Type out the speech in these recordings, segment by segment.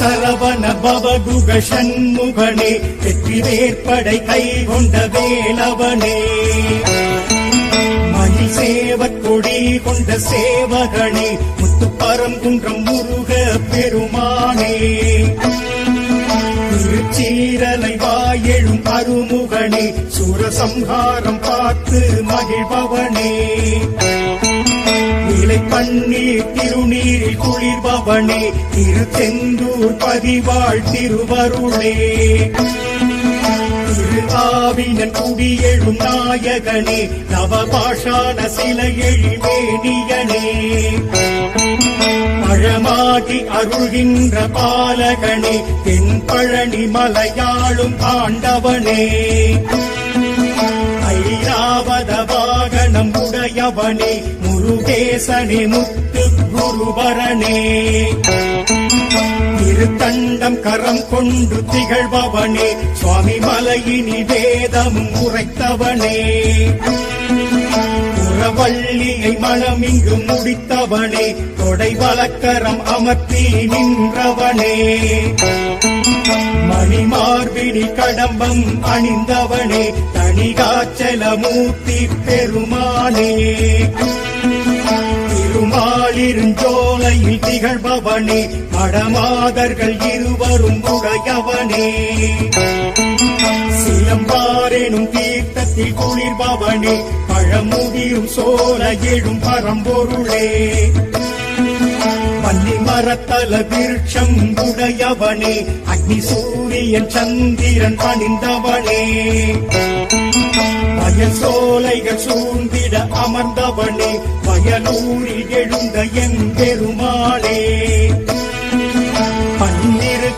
சரவண பவகுக சண்முகனே வெற்றி வேற்படை கை கொண்ட வேளவனே மயில் சேவக் கொடி கொண்ட சேவகனே முத்துப்பரங்குன்றம் முருக பெருமானே. திருச்சீரலை வாயெழும் அருமுகனே சுரசம்ஹாரம் பார்த்து மகிழ்பவனே. நிலை பன்னீர் திருநீரில் குளிர்பவனே திருச்செந்தூர் பதிவாழ் திருவருளே. திருதாவினன் குடியெழும் நாயகனே நவபாஷான சிலை எழிவேணியனே. பழமாகி அருள்கின்ற பாலகனே தென் பழனி மலையாளும் ஆண்டவனே ஐராவத வாகனம் உடையவனே குருகேசனி முத்து குருவரனே. திருத்தண்டம் கரம் கொண்டு திகழ்பவனே சுவாமி மலையினி வேதம் உரைத்தவனே. புறவள்ளியை மனமிங்கு முடித்தவனே கொடை வழக்கரம் அமர்த்தி நின்றவனே. மணிமார்பினி கடம்பம் அணிந்தவனே தனிகாச்சல மூர்த்தி பெருமானே திருமாலிருஞ்சோலையில் திகழ்பவனே மடமாதர்கள் இருவரும் உடையவனே. சிலம்பாரெனும் தீர்த்தத்தில் குளிர்பவனே. பழமுதிரும் சோல எழும் பரம்பொருளே. பள்ளி மரத்தல விருட்சம் உடையவனே. அக்னி சூரியன் சந்திரன் பணிந்தவனே. வயல் சோலைகள் சூழ்ந்திட அமர்ந்தவனே. வயலூரில் எழுந்த என் பெருமாளே.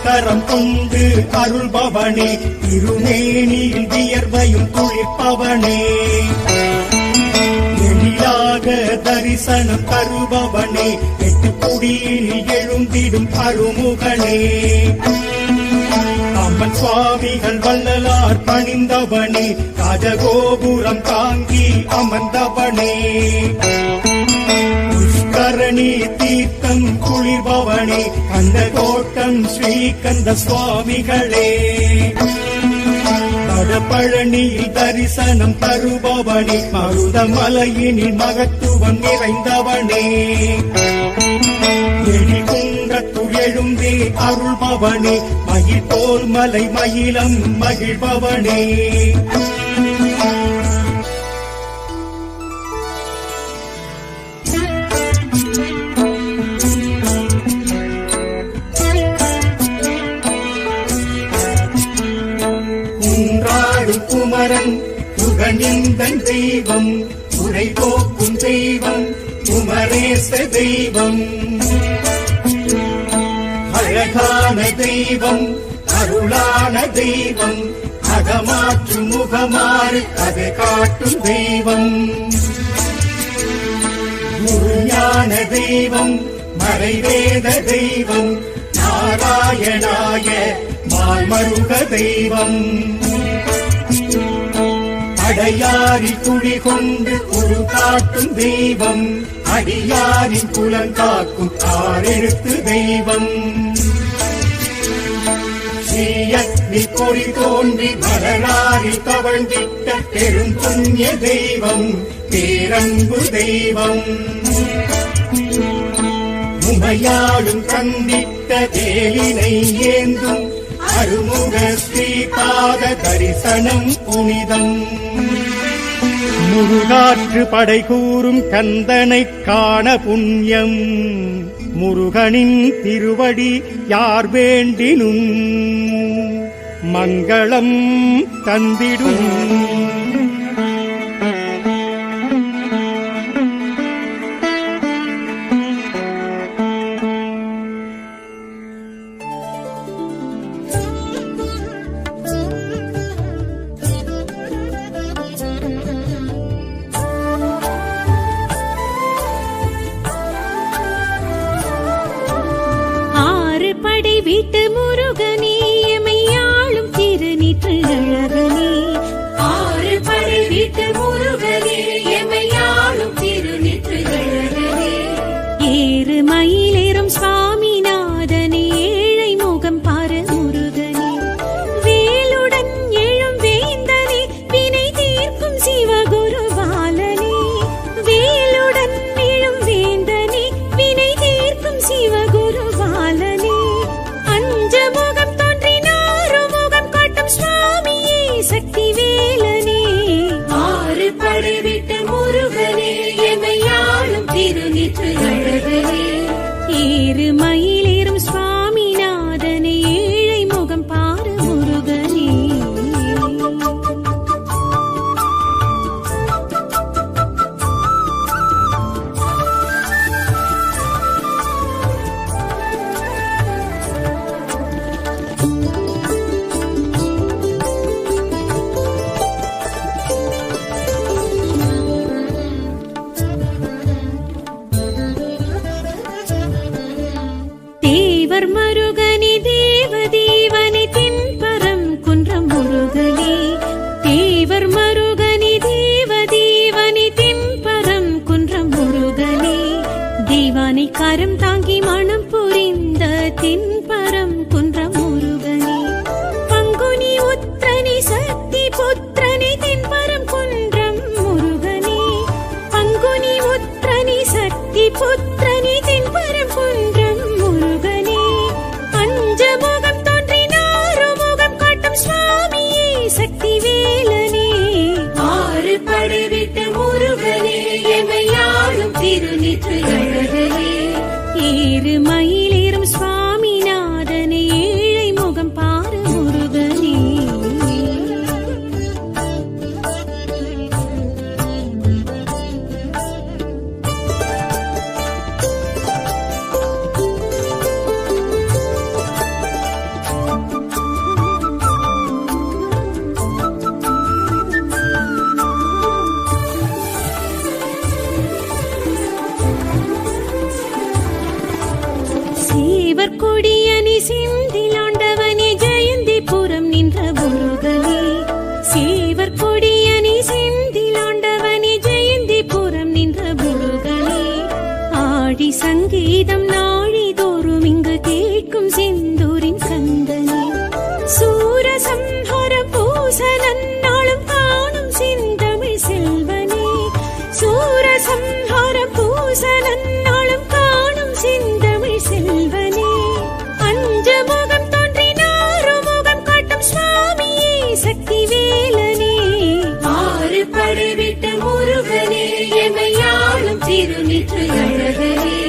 கரம் கொண்டு அருள்பவனே திருமேனியில் வியர்வையும் குளிப்பவனே. எழிலாக தரிசனம் தருபவனே எட்டு குடியில் எழுந்திடும் அருமுகனே. அம்மன் சுவாமிகள் வள்ளலார் பணிந்தவனே ராஜகோபுரம் தாங்கி அமர்ந்தவனே. புஷ்கரணி தீர்த்தம் குளிர்பவனி அந்த கோட்டம் ஸ்ரீகந்த சுவாமிகளே. பழனியில் தரிசனம் தருபவனே மருதமலையினில் மகத்துவம் நிறைந்தவனே. எழிகுன்றத்துள் எழுந்தே அருள்பவனே மயில் போல் மலை மயிலம் மகிழ்பவனே. புகழிந்தன் தெய்வம் உரை போக்கும் தெய்வம் குமரேச தெய்வம். அழகான தெய்வம் அருளான தெய்வம் அகமாற்று முகமாறு அதை காட்டும் தெய்வம். குருஞான தெய்வம் மறைவேத தெய்வம் நாராயணாய மால்மருக தெய்வம். அடையாரி குடி கொண்டு ஒரு காட்டும் தெய்வம். அடியாரின் குலம் காக்கும் ஆறெழுத்து தெய்வம். ஸ்ரீயக்னி பொறி தோன்றி மலராரி கவழ்ந்திட்ட பெரும் புண்ணிய தெய்வம் பேரன்பு தெய்வம். உமையாளும் கண்டித்த தேலினை ஏந்தும் அருமுக ஸ்ரீபாத தரிசனம் புனிதம். முருகாற்று படை கூறும் கந்தனை காண புண்ணியம். முருகனின் திருவடி யார் வேண்டினும். மங்களம் தந்திடும். நாழி சங்கீதம் நாழிதோறும் இங்கு கேட்கும் செந்தூரின் சந்தனே. சூரசம்ஹர பூசலன் நாளும் காணும் செந்தமிழ் செல்வனே. சூரசம்ஹர பூசலன் நாளும் காணும் செந்தமிழ் செல்வனே. அஞ்ச முகம் தோன்றினாரு Thank you.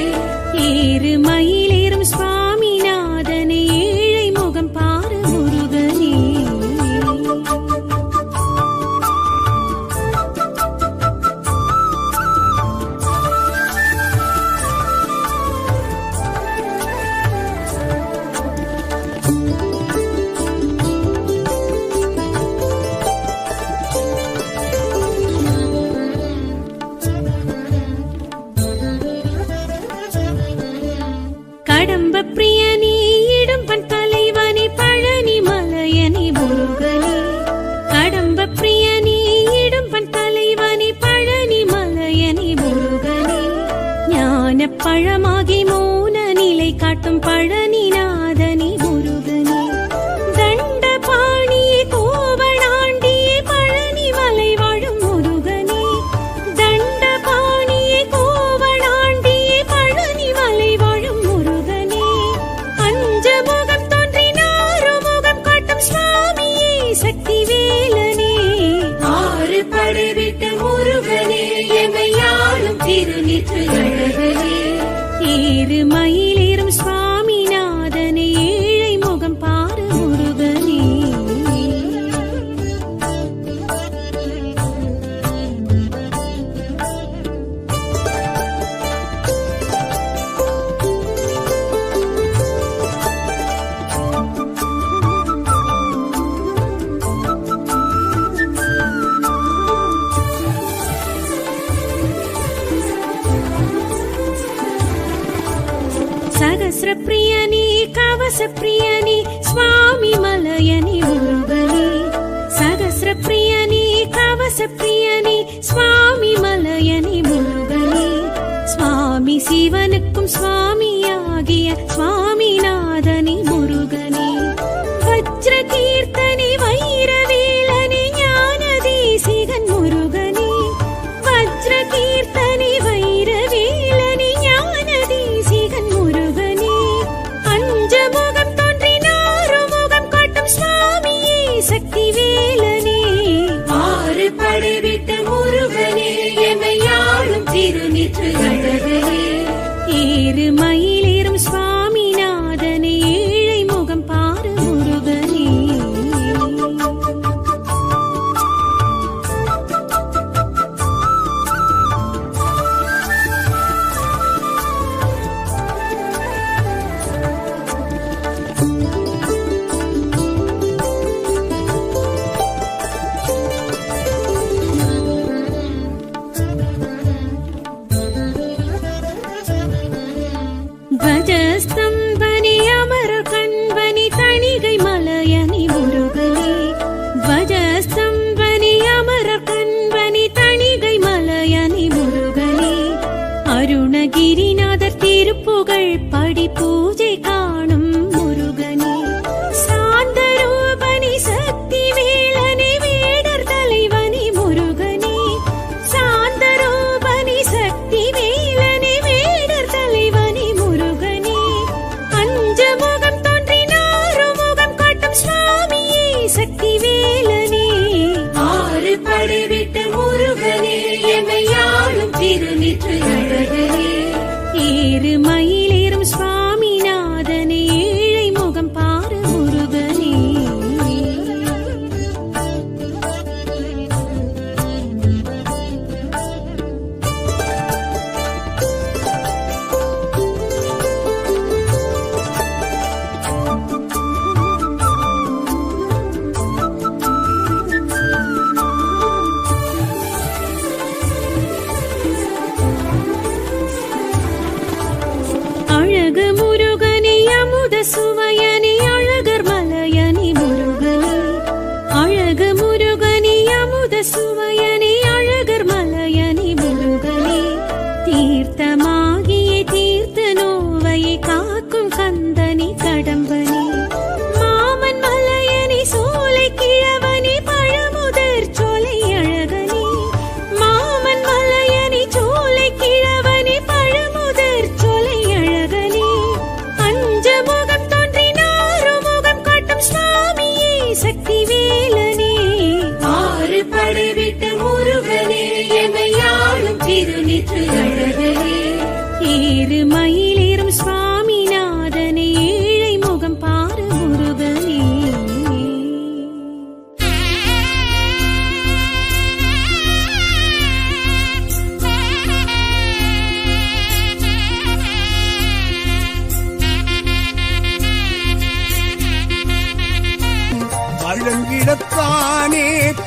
சகசிரப்பிரியனி கவசப்பிரியனி சுவாமி மலயனி முருகனி சகசிரப்பிரியனி கவசப்பிரியனி சுவாமி மலயனி முருகனி சுவாமி சிவனுக்கும் சுவாமியாகிய சுவாமிநாதனி முருகன்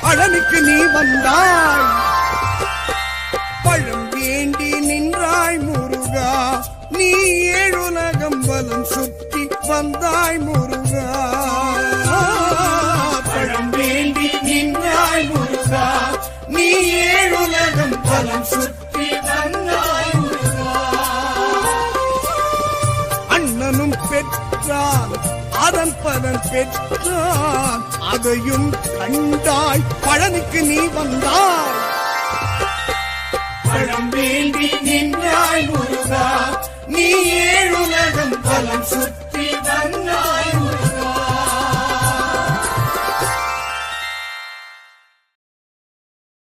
பழனுக்கு நீ வந்தாய். பழம் வேண்டி நின்றாய் முருகா. நீ ஏழுலகம் வலம் சுற்றி வந்தாய் முருகா. பழம் வேண்டி நின்றாய் முருகா. நீ ஏழுலகம் வலம் சுற்றி கணவன் பெற்றான். அதையும் கண்டாய் பழனுக்கு நீ வந்தாய். பழம் வேண்டி நின்றாய் முருகா. நீ ஏழுலகம் பலம் சுற்றி வந்தாய்.